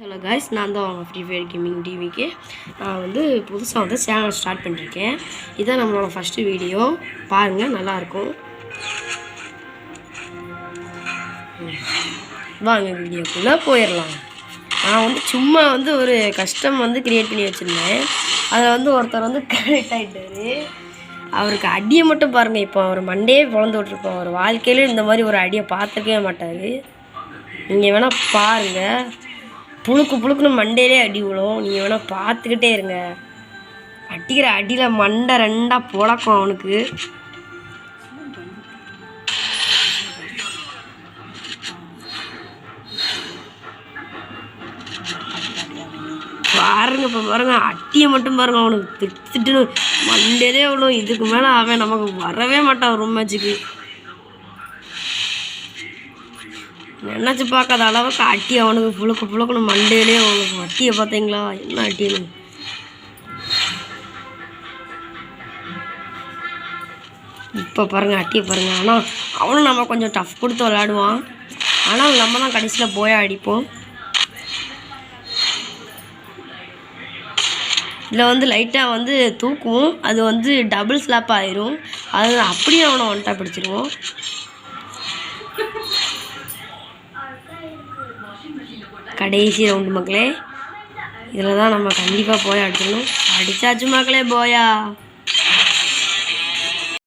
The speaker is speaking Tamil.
ஹலோ காய்ஸ் நான் தான் அவங்க ஃப்ரீ ஃபயர் கேமிங் டிவிக்கு நான் வந்து புதுசாக வந்து சேனல் ஸ்டார்ட் பண்ணியிருக்கேன் இதான் நம்மளோட ஃபஸ்ட்டு வீடியோ பாருங்கள் நல்லாயிருக்கும். வாங்க வீடியோக்குள்ளே போயிடலாம் நான் வந்து சும்மா வந்து ஒரு கஷ்டம் வந்து க்ரியேட் பண்ணி வச்சுருந்தேன். அதில் வந்து ஒருத்தர் வந்து கனெக்ட் ஆகிட்டாரு அவருக்கு அடியை மட்டும் பாருங்கள் இப்போ அவர் மண்டே பிறந்து விட்ருப்போம் அவர் வாழ்க்கையிலே இந்த மாதிரி ஒரு அடியை பார்த்துக்கவே மாட்டார். நீங்கள் வேணால் பாருங்கள் புழுக்கு புழுக்குன்னு மண்டையிலே அடி விழும். நீங்கள் வேணால் பார்த்துக்கிட்டே இருங்க. அடிக்கிற அடியில் மண்டை ரெண்டாக புழக்கம் அவனுக்கு. பாருங்க இப்போ பாருங்க அட்டியை மட்டும் பாருங்க அவனுக்கு திட்டு திட்டுன்னு மண்டையிலே விழும். இதுக்கு மேலே அவன் நமக்கு வரவே மாட்டான் ரூம் மேட்சுக்கு நினச்சி பார்க்காத அளவுக்கு அட்டி அவனுக்கு புழுக்க புழுக்கணும் மண்டையிலே அவனுக்கு அட்டியை பார்த்தீங்களா? என்ன அட்டின்னு இப்போ பாருங்கள் அட்டியை பாருங்கள் ஆனால் அவனும் நம்ம கொஞ்சம் டஃப் கொடுத்து விளையாடுவான். ஆனால் நம்ம தான் கடைசியில் போய் அடிப்போம். இதில் வந்து லைட்டாக வந்து தூக்குவோம். அது வந்து டபுள் ஸ்லாப் ஆயிரும். அது அப்படியே அவனை ஒன்ட்டா பிடிச்சிருவோம். கடைசி ரவுண்டு மக்களே. இதில் தான் நம்ம கண்டிப்பாக போய் அடிக்கணும் அடித்தாச்சு மக்களே போயா?